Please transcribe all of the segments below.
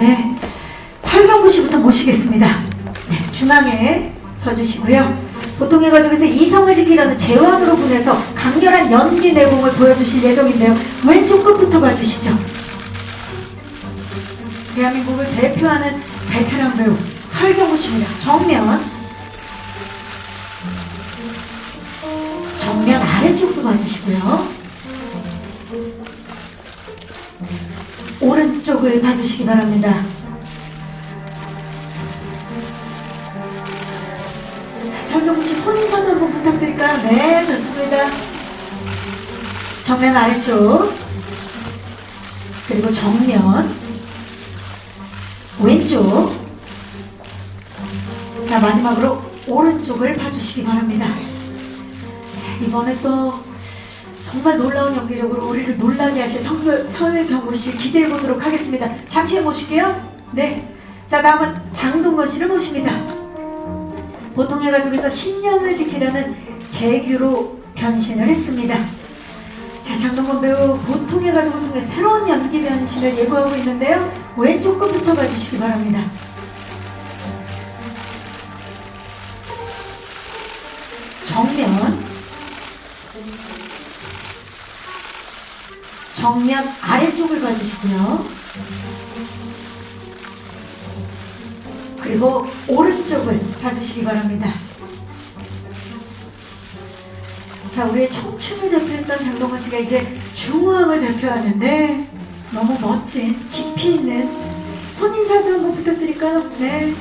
네. 설경구 씨부터 모시겠습니다. 네, 중앙에 서주시고요. 보통의 가족에서 이성을 지키려는 제왕으로 분해서 강렬한 연기 내공을 보여주실 예정인데요. 왼쪽 끝부터 봐주시죠. 대한민국을 대표하는 베테랑 배우 설경구 씨입니다. 정면 정면 아래쪽도 봐주시고요. 오른쪽을 봐주시기 바랍니다. 자, 설경구 씨 손인사도 한번 부탁드릴까요? 네, 좋습니다. 정면 아래쪽 그리고 정면 왼쪽 자 마지막으로 오른쪽을 봐주시기 바랍니다. 자, 이번에 또 정말 놀라운 연기력으로 우리를 놀라게 하실 성글, 서울경호 씨 기대해 보도록 하겠습니다. 잠시 후에 모실게요. 네. 자, 다음은 장동건 씨를 모십니다. 보통의 가족에서 신념을 지키려는 재규로 변신을 했습니다. 자, 장동건 배우 보통의 가족을 통해 새로운 연기 변신을 예고하고 있는데요. 왼쪽 끝부터 봐주시기 바랍니다. 정면 정면 아래쪽을 봐주시고요. 그리고 오른쪽을 봐주시기 바랍니다. 자, 우리의 청춘을 대표했던 장동건 씨가 이제 중후함을 대표하는데 너무 멋진 깊이 있는 손인사도 한번 부탁드릴까요? 네.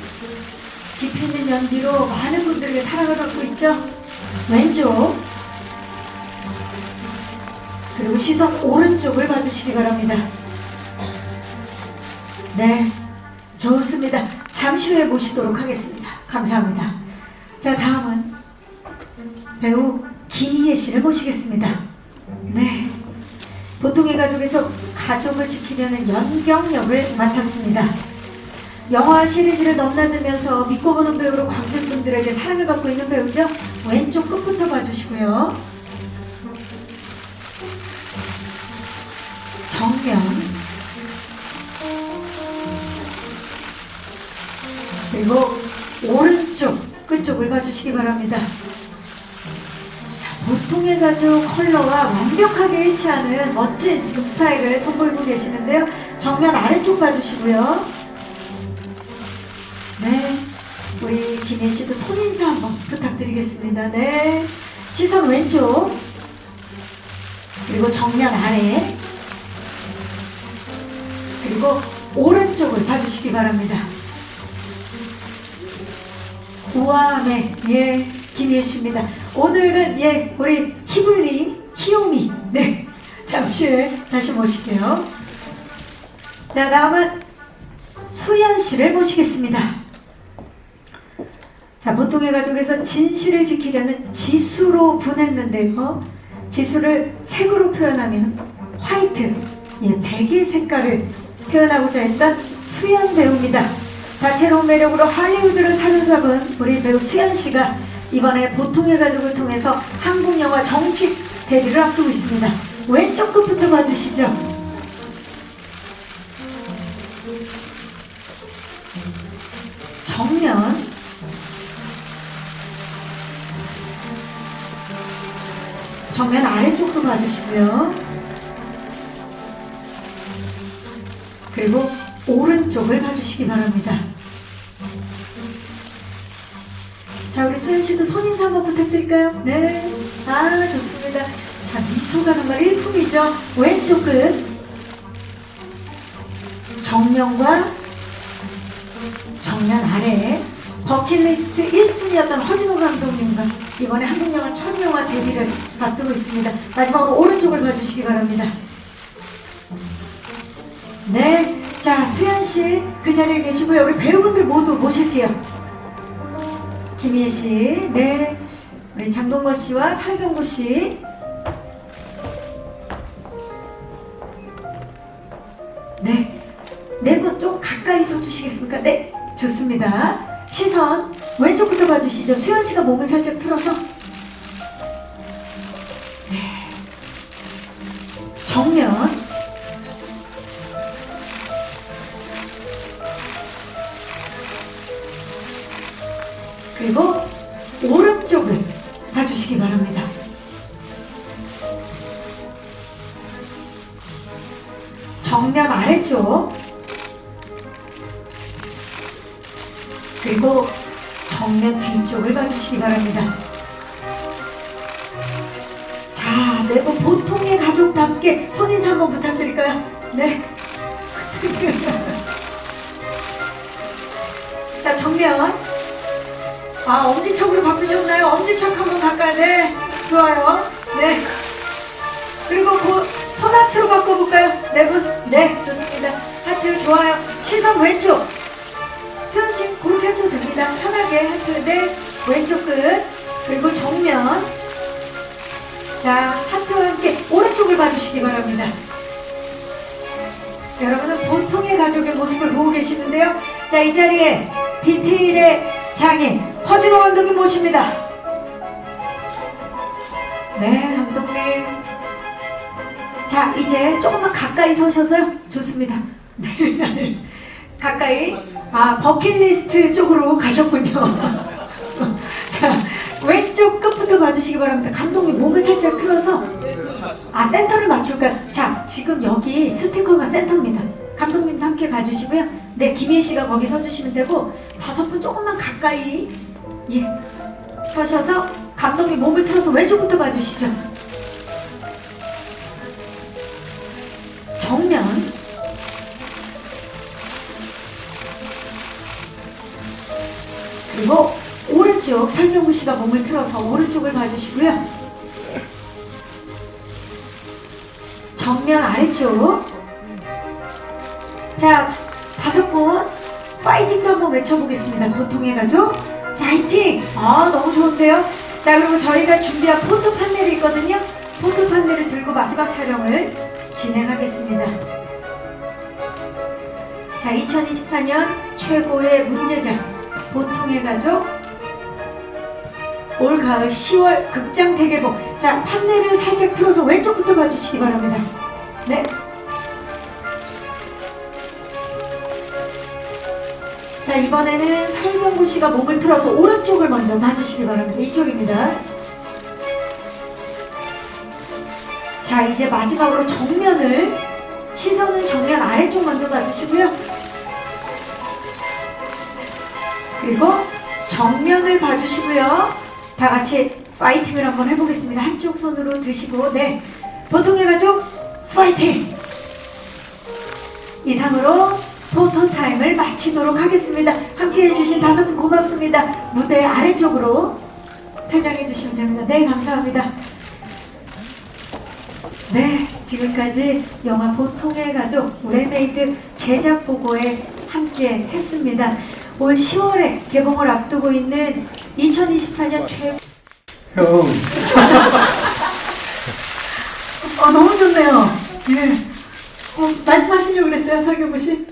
깊이 있는 연기로 많은 분들에게 사랑을 받고 있죠. 왼쪽 그리고 시선 오른쪽을 봐주시기 바랍니다. 네, 좋습니다. 잠시 후에 모시도록 하겠습니다. 감사합니다. 자, 다음은 배우 김희애 씨를 모시겠습니다. 네, 보통의 가족에서 가족을 지키려는 연경역을 맡았습니다. 영화 시리즈를 넘나들면서 믿고 보는 배우로 관객분들에게 사랑을 받고 있는 배우죠. 왼쪽 끝부터 봐주시고요. 정면 그리고 오른쪽 끝쪽을 봐주시기 바랍니다. 자, 보통의 가족 컬러와 완벽하게 일치하는 멋진 룩 스타일을 선보이고 계시는데요. 정면 아래쪽 봐주시고요. 네, 우리 김혜 씨도 손 인사 한번 부탁드리겠습니다. 네, 시선 왼쪽 그리고 정면 아래 그리고 오른쪽을 봐주시기 바랍니다. 네, 예, 김예 씨입니다. 오늘은 예, 우리 히블리, 히오미, 네, 잠시 후에 다시 모실게요. 자, 다음은 수연 씨를 모시겠습니다. 자, 보통의 가족에서 진실을 지키려는 지수로 분했는데요. 지수를 색으로 표현하면 화이트, 예, 백의 색깔을 표현하고자 했던 수연 배우입니다. 다채로운 매력으로 할리우드를 사로잡은 우리 배우 수연 씨가 이번에 보통의 가족을 통해서 한국 영화 정식 데뷔를 앞두고 있습니다. 왼쪽 끝부터 봐주시죠. 정면 정면 아래쪽도 봐주시고요. 그리고 오른쪽을 봐주시기 바랍니다. 자, 우리 수현 씨도 손 인사 한번 부탁드릴까요? 네. 아, 좋습니다. 자, 미소가 정말 일품이죠. 왼쪽 끝. 정면과 정면 아래. 버킷리스트 1순위였던 허진호 감독님과 이번에 한국 영화 첫 영화 데뷔를 앞두고 있습니다. 마지막으로 오른쪽을 봐주시기 바랍니다. 네, 자 수현 씨 그 자리에 계시고요. 우리 배우분들 모두 모실게요. 김희애 씨, 네, 우리 장동건 씨와 설경구 씨, 네, 네 분 좀 가까이 서 주시겠습니까? 네, 좋습니다. 시선 왼쪽부터 봐주시죠. 수현 씨가 몸을 살짝 틀어서. 네. 정면 아래쪽 그리고 정면 뒤쪽을 봐주시기 바랍니다. 자, 네, 뭐 보통의 가족답게 손인사 한번 부탁드릴까요? 네. 자, 정면. 아, 엄지척으로 바꾸셨나요? 엄지척 한번 갈까요? 네. 좋아요. 네. 그리고 그 시선 왼쪽. 수현 씨 그렇게 하셔도 됩니다. 편하게 하트 네 왼쪽 끝 그리고 정면. 자 하트와 함께 오른쪽을 봐주시기 바랍니다. 여러분은 보통의 가족의 모습을 보고 계시는데요. 자 이 자리에 디테일의 장인 허진호 감독님 모십니다. 네 감독님. 자 이제 조금만 가까이 서셔서요. 좋습니다. 네. 가까이 아 버킷리스트 쪽으로 가셨군요. 자 왼쪽 끝부터 봐주시기 바랍니다. 감독님 목을 살짝 틀어서 아 센터를 맞출까요? 자 지금 여기 스티커가 센터입니다. 감독님도 함께 가주시고요. 네 김희 씨가 거기 서주시면 되고 다섯 분 조금만 가까이 예 서셔서 감독님 몸을 틀어서 왼쪽부터 봐주시죠. 그리고 오른쪽 설명구 씨가 몸을 틀어서 오른쪽을 봐주시고요. 정면 아래쪽. 자, 다섯 분 파이팅도 한번 외쳐보겠습니다. 보통의 가족 파이팅! 아, 너무 좋은데요? 자, 그리고 저희가 준비한 포토 판넬이 있거든요. 포토 판넬을 들고 마지막 촬영을 진행하겠습니다. 자, 2024년 최고의 문제작 보통의 가족? 올 가을 10월 극장 대개봉. 자 판넬을 살짝 틀어서 왼쪽부터 봐주시기 바랍니다. 네. 자 이번에는 설경구 씨가 몸을 틀어서 오른쪽을 먼저 봐주시기 바랍니다. 이쪽입니다. 자 이제 마지막으로 정면을 시선은 정면 아래쪽 먼저 봐주시고요 그리고 정면을 봐주시고요. 다 같이 파이팅을 한번 해보겠습니다. 한쪽 손으로 드시고 네 보통의 가족 파이팅! 이상으로 포토 타임을 마치도록 하겠습니다. 함께 해주신 다섯 분 고맙습니다. 무대 아래쪽으로 퇴장해 주시면 됩니다. 네 감사합니다. 네 지금까지 영화 보통의 가족 웰메이드 제작 보고에 함께 했습니다. 올 10월에 개봉을 앞두고 있는 2024년 최 형, 아 너무 좋네요. 네. 어, 말씀하시려고 그랬어요, 설경구 씨?